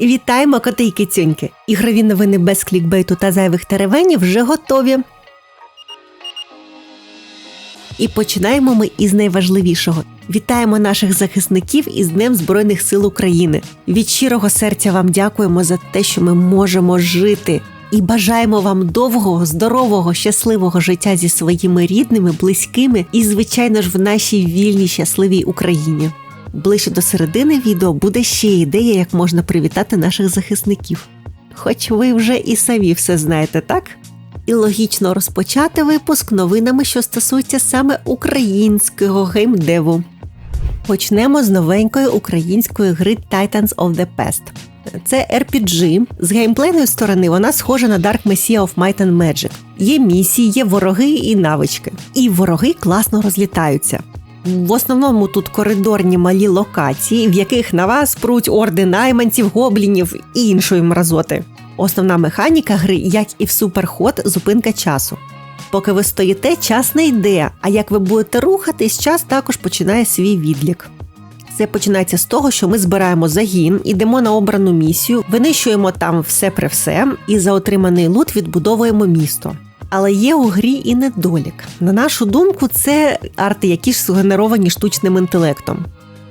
Вітаємо коти й кицюньки! Ігрові новини без клікбейту та зайвих теревенів вже готові. І починаємо ми із найважливішого. Вітаємо наших захисників із Днем Збройних сил України. Від щирого серця вам дякуємо за те, що ми можемо жити. І бажаємо вам довгого, здорового, щасливого життя зі своїми рідними, близькими і, звичайно ж, в нашій вільній щасливій Україні. Ближче до середини відео буде ще ідея, як можна привітати наших захисників. Хоч ви вже і самі все знаєте, так? І логічно розпочати випуск новинами, що стосуються саме українського геймдеву. Почнемо з новенької української гри Titans of the Past. Це RPG. З геймплейної сторони вона схожа на Dark Messiah of Might and Magic. Є місії, є вороги і навички. І вороги класно розлітаються. В основному тут коридорні малі локації, в яких на вас пруть орди найманців, гоблінів і іншої мразоти. Основна механіка гри, як і в суперход, зупинка часу. Поки ви стоїте, час не йде, а як ви будете рухатись, час також починає свій відлік. Це починається з того, що ми збираємо загін, ідемо на обрану місію, винищуємо там все при все і за отриманий лут відбудовуємо місто. Але є у грі і недолік. На нашу думку, це арти, які ж згенеровані штучним інтелектом.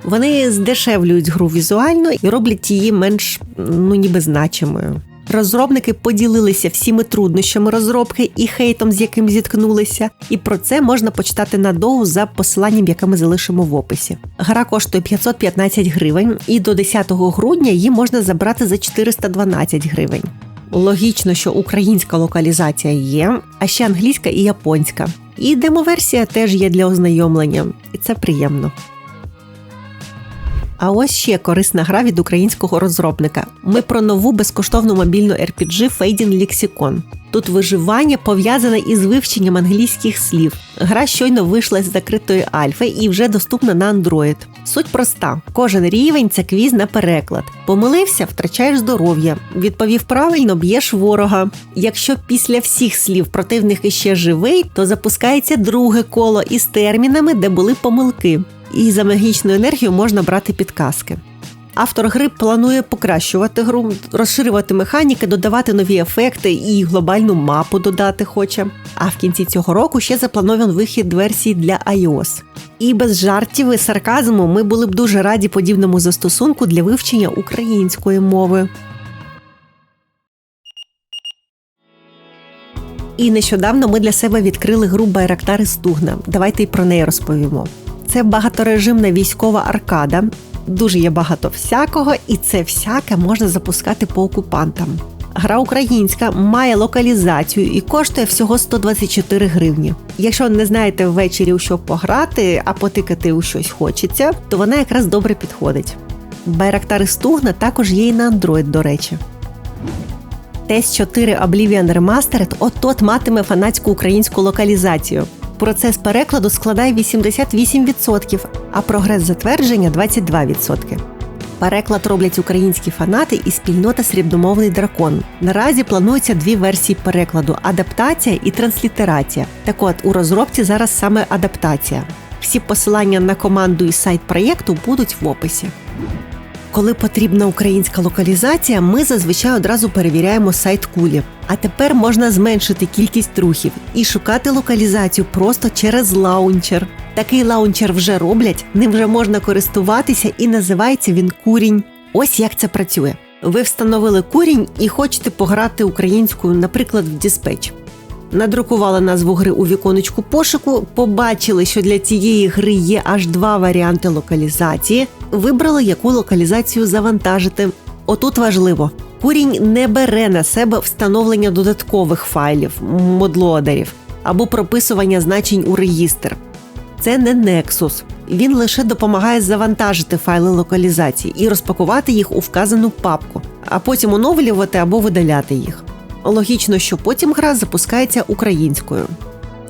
Вони здешевлюють гру візуально і роблять її менш ну ніби значимою. Розробники поділилися всіми труднощами розробки і хейтом, з яким зіткнулися, і про це можна почитати надовго за посиланням, яке ми залишимо в описі. Гра коштує 515 гривень, і до 10 грудня її можна забрати за 412 гривень. Логічно, що українська локалізація є, а ще англійська і японська. І демоверсія теж є для ознайомлення, і це приємно. А ось ще корисна гра від українського розробника. Ми про нову безкоштовну мобільну RPG Fading Lexicon. Тут виживання пов'язане із вивченням англійських слів. Гра щойно вийшла з закритої альфи і вже доступна на Android. Суть проста: кожен рівень це квіз на переклад. Помилився, втрачаєш здоров'я. Відповів правильно, б'єш ворога. Якщо після всіх слів противник іще живий, то запускається друге коло із термінами, де були помилки. І за магічну енергію можна брати підказки. Автор гри планує покращувати гру, розширювати механіки, додавати нові ефекти і глобальну мапу додати хоче. А в кінці цього року ще запланований вихід версії для iOS. І без жартів і сарказму ми були б дуже раді подібному застосунку для вивчення української мови. І нещодавно ми для себе відкрили гру Байрактари Стугна. Давайте й про неї розповімо. Це багаторежимна військова аркада. Дуже є багато всякого, і це всяке можна запускати по окупантам. Гра українська має локалізацію і коштує всього 124 гривні. Якщо не знаєте ввечері у що пограти, а потикати у щось хочеться, то вона якраз добре підходить. Байрактари Стугна також є і на Android, до речі. Тест 4 Oblivion Remastered от-от матиме фанатську українську локалізацію. Процес перекладу складає 88%, а прогрес затвердження 22%. Переклад роблять українські фанати і спільнота Срібномовний дракон. Наразі плануються дві версії перекладу адаптація і транслітерація. Так от у розробці зараз саме адаптація. Всі посилання на команду і сайт проєкту будуть в описі. Коли потрібна українська локалізація, ми зазвичай одразу перевіряємо сайт кулі. А тепер можна зменшити кількість рухів і шукати локалізацію просто через лаунчер. Такий лаунчер вже роблять, ним вже можна користуватися і називається він курінь. Ось як це працює. Ви встановили курінь і хочете пограти українською, наприклад, в Dispatch. Надрукували назву гри у віконечку пошуку, побачили, що для цієї гри є аж два варіанти локалізації. Вибрали, яку локалізацію завантажити. Отут важливо: курінь не бере на себе встановлення додаткових файлів, модлодерів або прописування значень у реєстр. Це не Nexus. Він лише допомагає завантажити файли локалізації і розпакувати їх у вказану папку, а потім оновлювати або видаляти їх. Логічно, що потім гра запускається українською.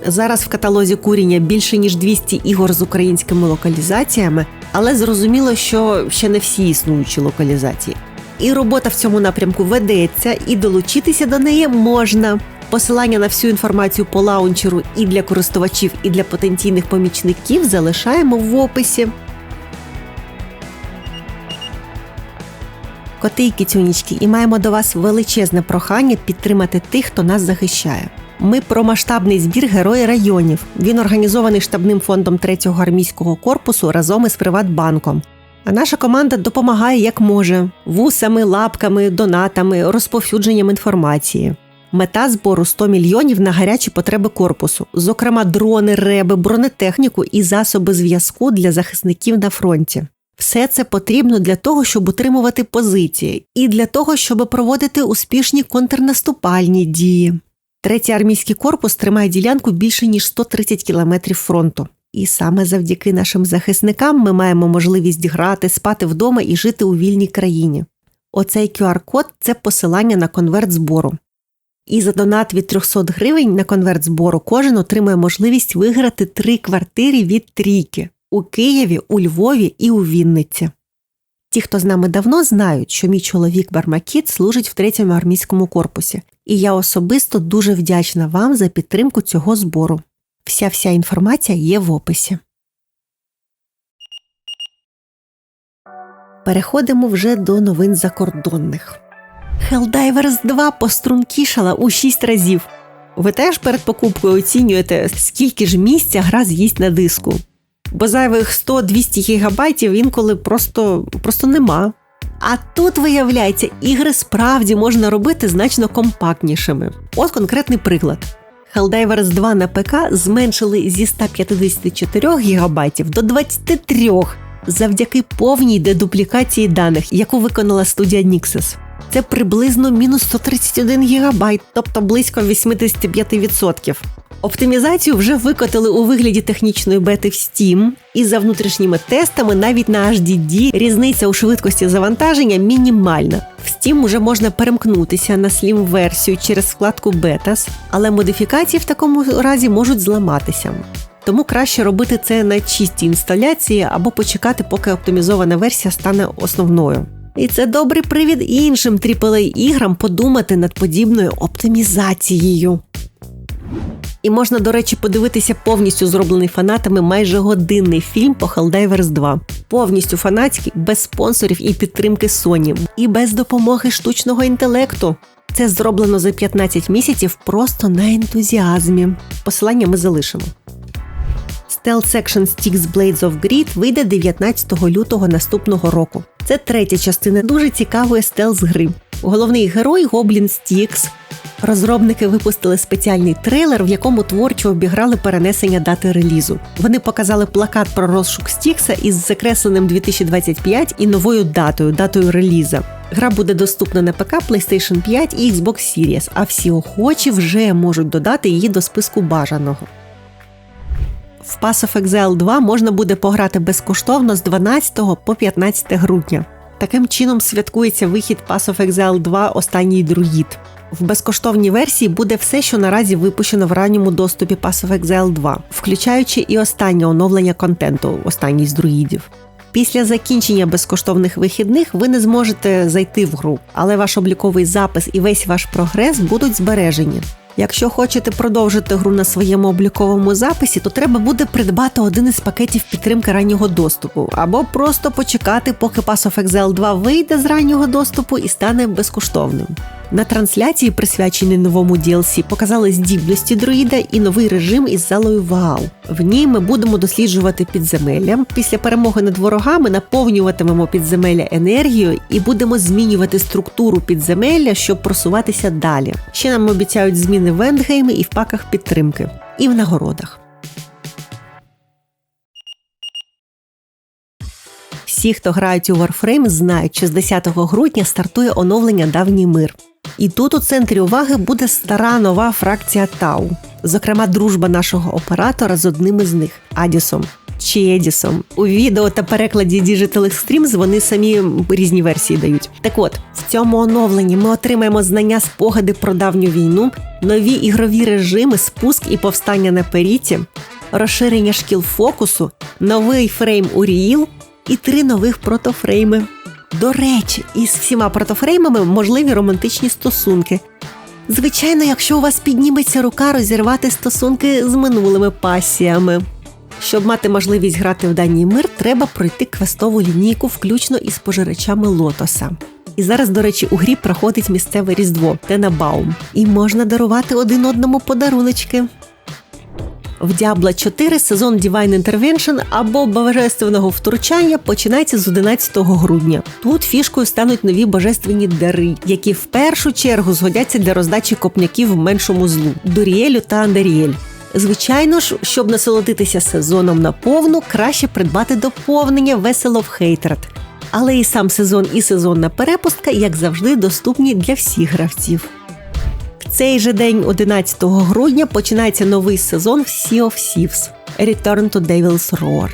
Зараз в каталозі куріння більше ніж 200 ігор з українськими локалізаціями, але зрозуміло, що ще не всі існуючі локалізації. І робота в цьому напрямку ведеться, і долучитися до неї можна. Посилання на всю інформацію по лаунчеру і для користувачів, і для потенційних помічників залишаємо в описі. Коти і кицюнічки, і маємо до вас величезне прохання підтримати тих, хто нас захищає. Ми про масштабний збір Герої районів. Він організований штабним фондом 3-го армійського корпусу разом із Приватбанком. А наша команда допомагає як може вусами, лапками, донатами, розповсюдженням інформації. Мета збору 100 мільйонів на гарячі потреби корпусу, зокрема дрони, реби, бронетехніку і засоби зв'язку для захисників на фронті. Все це потрібно для того, щоб утримувати позиції, і для того, щоб проводити успішні контрнаступальні дії. Третій армійський корпус тримає ділянку більше ніж 130 кілометрів фронту. І саме завдяки нашим захисникам ми маємо можливість грати, спати вдома і жити у вільній країні. Оцей QR-код це посилання на конверт збору. І за донат від 300 гривень на конверт збору кожен отримує можливість виграти три квартири від трійки у Києві, у Львові і у Вінниці. Ті, хто з нами давно знають, що мій чоловік Бармакіт служить в третьому армійському корпусі, і я особисто дуже вдячна вам за підтримку цього збору. Вся вся інформація є в описі. Переходимо вже до новин закордонних. Helldivers 2 пострункішала у 6 разів. Ви теж перед покупкою оцінюєте, скільки ж місця гра з'їсть на диску. Бо зайвих 100-200 гігабайтів інколи просто, просто нема. А тут, виявляється, ігри справді можна робити значно компактнішими. От конкретний приклад. Helldivers 2 на ПК зменшили зі 154 ГБ до 23 завдяки повній дедуплікації даних, яку виконала студія Nixes. Це приблизно мінус 131 ГБ, тобто близько 85%. Оптимізацію вже викотили у вигляді технічної бети в Steam, і за внутрішніми тестами навіть на HDD різниця у швидкості завантаження мінімальна. В Steam уже можна перемкнутися на slim версію через вкладку Betas, але модифікації в такому разі можуть зламатися. Тому краще робити це на чистій інсталяції або почекати, поки оптимізована версія стане основною. І це добрий привід іншим aaa іграм подумати над подібною оптимізацією. І можна, до речі, подивитися повністю зроблений фанатами майже годинний фільм по Helldivers 2. Повністю фанатський, без спонсорів і підтримки Sony, і без допомоги штучного інтелекту. Це зроблено за 15 місяців просто на ентузіазмі. Посилання ми залишимо. Stealth Section Sticks Blades of Greed вийде 19 лютого наступного року. Це третя частина дуже цікавої стелс гри. Головний герой Гоблін Стікс. Розробники випустили спеціальний трейлер, в якому творчо обіграли перенесення дати релізу. Вони показали плакат про розшук Стікса із закресленим 2025 і новою датою, датою реліза. Гра буде доступна на ПК, PlayStation 5 і Xbox Series, а всі охочі вже можуть додати її до списку бажаного. В Pass of Exile 2 можна буде пограти безкоштовно з 12 по 15 грудня. Таким чином святкується вихід Pass of Exile 2 Останній друїд. В безкоштовній версії буде все, що наразі випущено в ранньому доступі Pass of Exile 2, включаючи і останнє оновлення контенту останній з друїдів. Після закінчення безкоштовних вихідних ви не зможете зайти в гру, але ваш обліковий запис і весь ваш прогрес будуть збережені. Якщо хочете продовжити гру на своєму обліковому записі, то треба буде придбати один із пакетів підтримки раннього доступу, або просто почекати, поки Pass of Exile 2 вийде з раннього доступу і стане безкоштовним. На трансляції, присвяченій новому DLC, показали здібності друїда і новий режим із залою Вау. В ній ми будемо досліджувати підземелля. Після перемоги над ворогами наповнюватимемо підземелля енергією і будемо змінювати структуру підземелля, щоб просуватися далі. Ще нам обіцяють зміни в ендгеймі і в паках підтримки, і в нагородах. Всі, хто грають у Warframe, знають, що з 10 грудня стартує оновлення Давній мир. І тут у центрі уваги буде стара нова фракція Тау, зокрема, дружба нашого оператора з одним із них Адісом чи Едісом. У відео та перекладі Digital Extremes вони самі різні версії дають. Так от в цьому оновленні ми отримаємо знання спогади про давню війну, нові ігрові режими, спуск і повстання на періті, розширення шкіл фокусу, новий фрейм Уріїл і три нових протофрейми. До речі, із всіма протофреймами можливі романтичні стосунки. Звичайно, якщо у вас підніметься рука розірвати стосунки з минулими пасіями. Щоб мати можливість грати в даний мир, треба пройти квестову лінійку, включно із пожирачами лотоса. І зараз, до речі, у грі проходить місцеве різдво Тенабаум. І можна дарувати один одному подаруночки. В Diablo 4 сезон Divine Intervention або божественного втручання починається з 11 грудня. Тут фішкою стануть нові божественні дари, які в першу чергу згодяться для роздачі копняків в меншому злу Доріелю та Андеріель. Звичайно ж, щоб насолодитися сезоном наповну, краще придбати доповнення весело в Хейтрат. Але і сам сезон, і сезонна перепустка, як завжди, доступні для всіх гравців. В цей же день, 11 грудня, починається новий сезон в Sea of Thieves – Return to Devil's Roar.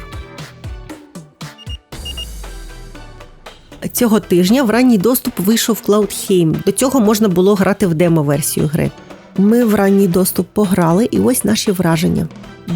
Цього тижня в ранній доступ вийшов Cloudheim. До цього можна було грати в демо-версію гри. Ми в ранній доступ пограли, і ось наші враження.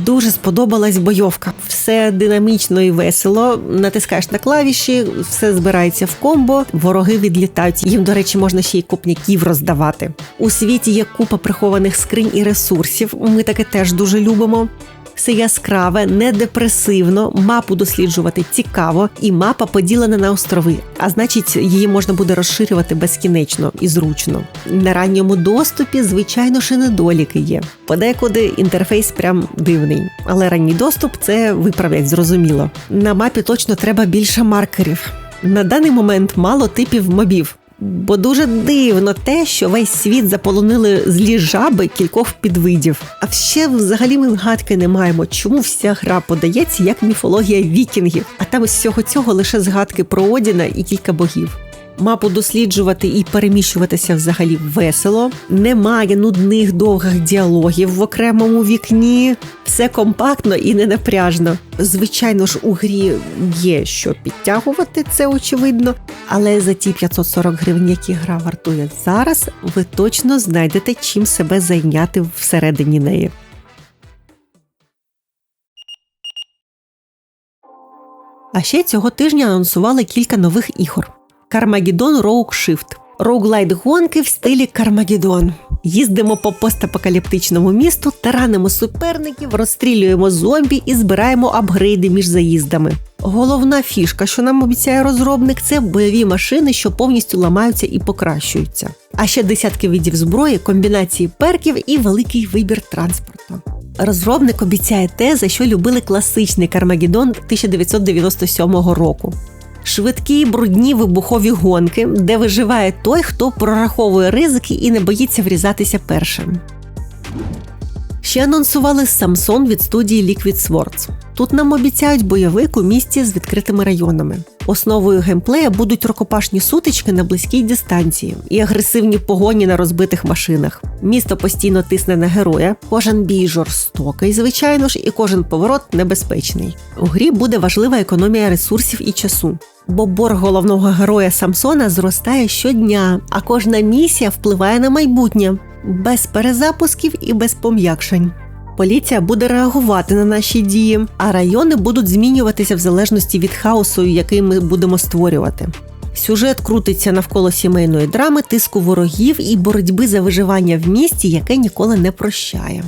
Дуже сподобалась бойовка. Все динамічно і весело. Натискаєш на клавіші, все збирається в комбо, вороги відлітають. Їм, до речі, можна ще й копняків роздавати. У світі є купа прихованих скринь і ресурсів. Ми таке теж дуже любимо все яскраве, не депресивно, мапу досліджувати цікаво, і мапа поділена на острови, а значить, її можна буде розширювати безкінечно і зручно. На ранньому доступі, звичайно, ще недоліки є. Подекуди інтерфейс прям дивний, але ранній доступ це виправлять зрозуміло. На мапі точно треба більше маркерів. На даний момент мало типів мобів. Бо дуже дивно те, що весь світ заполонили злі жаби кількох підвидів. А ще взагалі ми гадки не маємо, чому вся гра подається як міфологія вікінгів, а там з всього цього лише згадки про Одіна і кілька богів мапу досліджувати і переміщуватися взагалі весело. Немає нудних довгих діалогів в окремому вікні. Все компактно і не напряжно. Звичайно ж, у грі є що підтягувати, це очевидно. Але за ті 540 гривень, які гра вартує зараз, ви точно знайдете чим себе зайняти всередині неї. А ще цього тижня анонсували кілька нових ігор. Кармагеддон Роук Shift. Роуглайт гонки в стилі Кармагеддон. Їздимо по постапокаліптичному місту, таранимо суперників, розстрілюємо зомбі і збираємо апгрейди між заїздами. Головна фішка, що нам обіцяє розробник, це бойові машини, що повністю ламаються і покращуються. А ще десятки видів зброї, комбінації перків і великий вибір транспорту. Розробник обіцяє те, за що любили класичний Кармагеддон 1997 року швидкі брудні вибухові гонки, де виживає той, хто прораховує ризики і не боїться врізатися першим. Ще анонсували Самсон від студії Liquid Swords. Тут нам обіцяють бойовик у місті з відкритими районами. Основою геймплея будуть рукопашні сутички на близькій дистанції і агресивні погоні на розбитих машинах. Місто постійно тисне на героя, кожен бій жорстокий, звичайно ж, і кожен поворот небезпечний. У грі буде важлива економія ресурсів і часу. Бо борг головного героя Самсона зростає щодня, а кожна місія впливає на майбутнє без перезапусків і без пом'якшень. Поліція буде реагувати на наші дії, а райони будуть змінюватися в залежності від хаосу, який ми будемо створювати. Сюжет крутиться навколо сімейної драми, тиску ворогів і боротьби за виживання в місті, яке ніколи не прощає.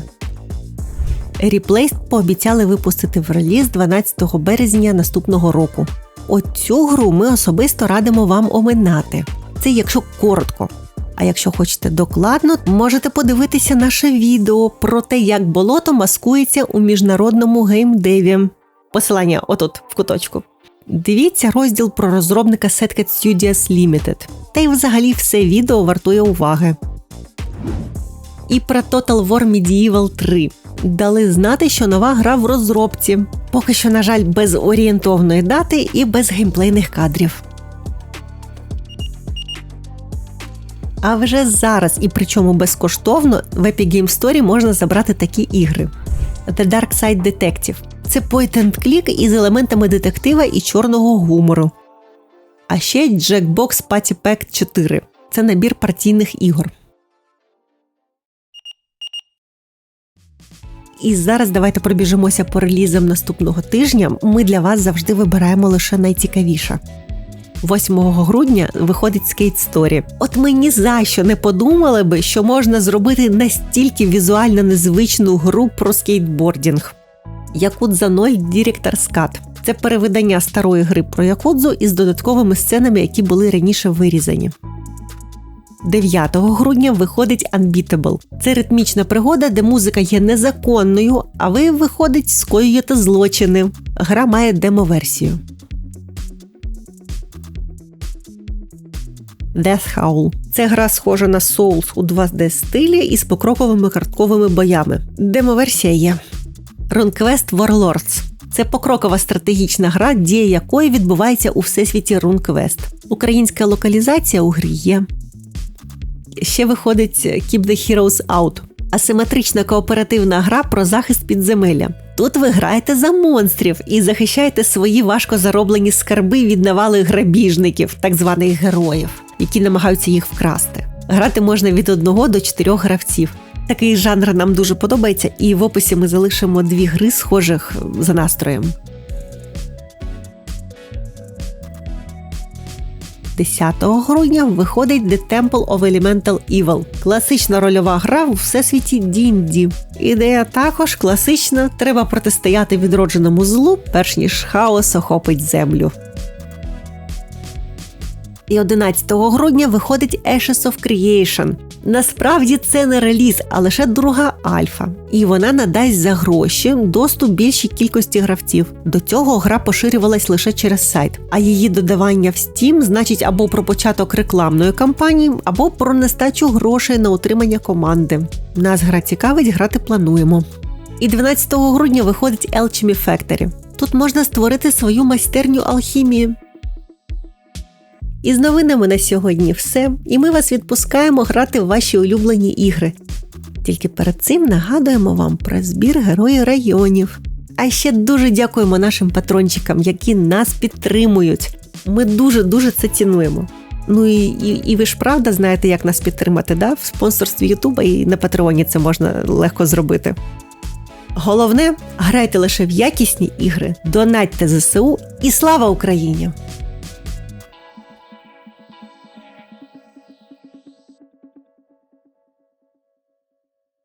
Replaced пообіцяли випустити в реліз 12 березня наступного року. Оцю гру ми особисто радимо вам оминати. Це якщо коротко. А якщо хочете докладно, можете подивитися наше відео про те, як болото маскується у міжнародному геймдеві. Посилання отут в куточку. Дивіться розділ про розробника Setcat Studios Limited. Та й взагалі все відео вартує уваги. І про Total War Medieval 3. Дали знати, що нова гра в розробці. Поки що, на жаль, без орієнтовної дати і без геймплейних кадрів. А вже зараз, і причому безкоштовно, в Epic Game Store можна забрати такі ігри: The Dark Side Detective. Це point and click із елементами детектива і чорного гумору. А ще Jackbox Party Pack 4. Це набір партійних ігор. І зараз давайте пробіжимося по релізам наступного тижня. Ми для вас завжди вибираємо лише найцікавіше. 8 грудня виходить Skate Story. От ми ні за що не подумали би, що можна зробити настільки візуально незвичну гру про скейтбордінг. Якут за ноль Director's Cut. Це перевидання старої гри про Якудзу із додатковими сценами, які були раніше вирізані. 9 грудня виходить Unbeatable. Це ритмічна пригода, де музика є незаконною, а ви, виходить, скоюєте злочини. Гра має демо-версію. Death Howl. Це гра схожа на Souls у 2D стилі із покроковими картковими боями. Демо-версія є. RuneQuest Warlords. Це покрокова стратегічна гра, дія якої відбувається у всесвіті RuneQuest. Українська локалізація у грі є. Ще виходить Keep the Heroes Out. Асиметрична кооперативна гра про захист підземелля. Тут ви граєте за монстрів і захищаєте свої важко зароблені скарби від навали грабіжників, так званих героїв, які намагаються їх вкрасти. Грати можна від одного до чотирьох гравців. Такий жанр нам дуже подобається, і в описі ми залишимо дві гри, схожих за настроєм. 10 грудня виходить The Temple of Elemental Evil – класична рольова гра у всесвіті D&D. Ідея також класична, треба протистояти відродженому злу, перш ніж хаос охопить землю. І 11 грудня виходить Ashes of Creation. Насправді це не реліз, а лише друга альфа, і вона надасть за гроші доступ більшій кількості гравців. До цього гра поширювалась лише через сайт, а її додавання в Steam значить або про початок рекламної кампанії, або про нестачу грошей на утримання команди. Нас гра цікавить, грати плануємо. І 12 грудня виходить Alchemy Factory. Тут можна створити свою майстерню алхімії. І з новинами на сьогодні все. І ми вас відпускаємо грати в ваші улюблені ігри. Тільки перед цим нагадуємо вам про збір героїв районів. А ще дуже дякуємо нашим патрончикам, які нас підтримують. Ми дуже-дуже це цінуємо. Ну і, і і, ви ж правда знаєте, як нас підтримати, да? в спонсорстві Ютуба і на Патреоні це можна легко зробити. Головне, грайте лише в якісні ігри, донатьте ЗСУ і слава Україні!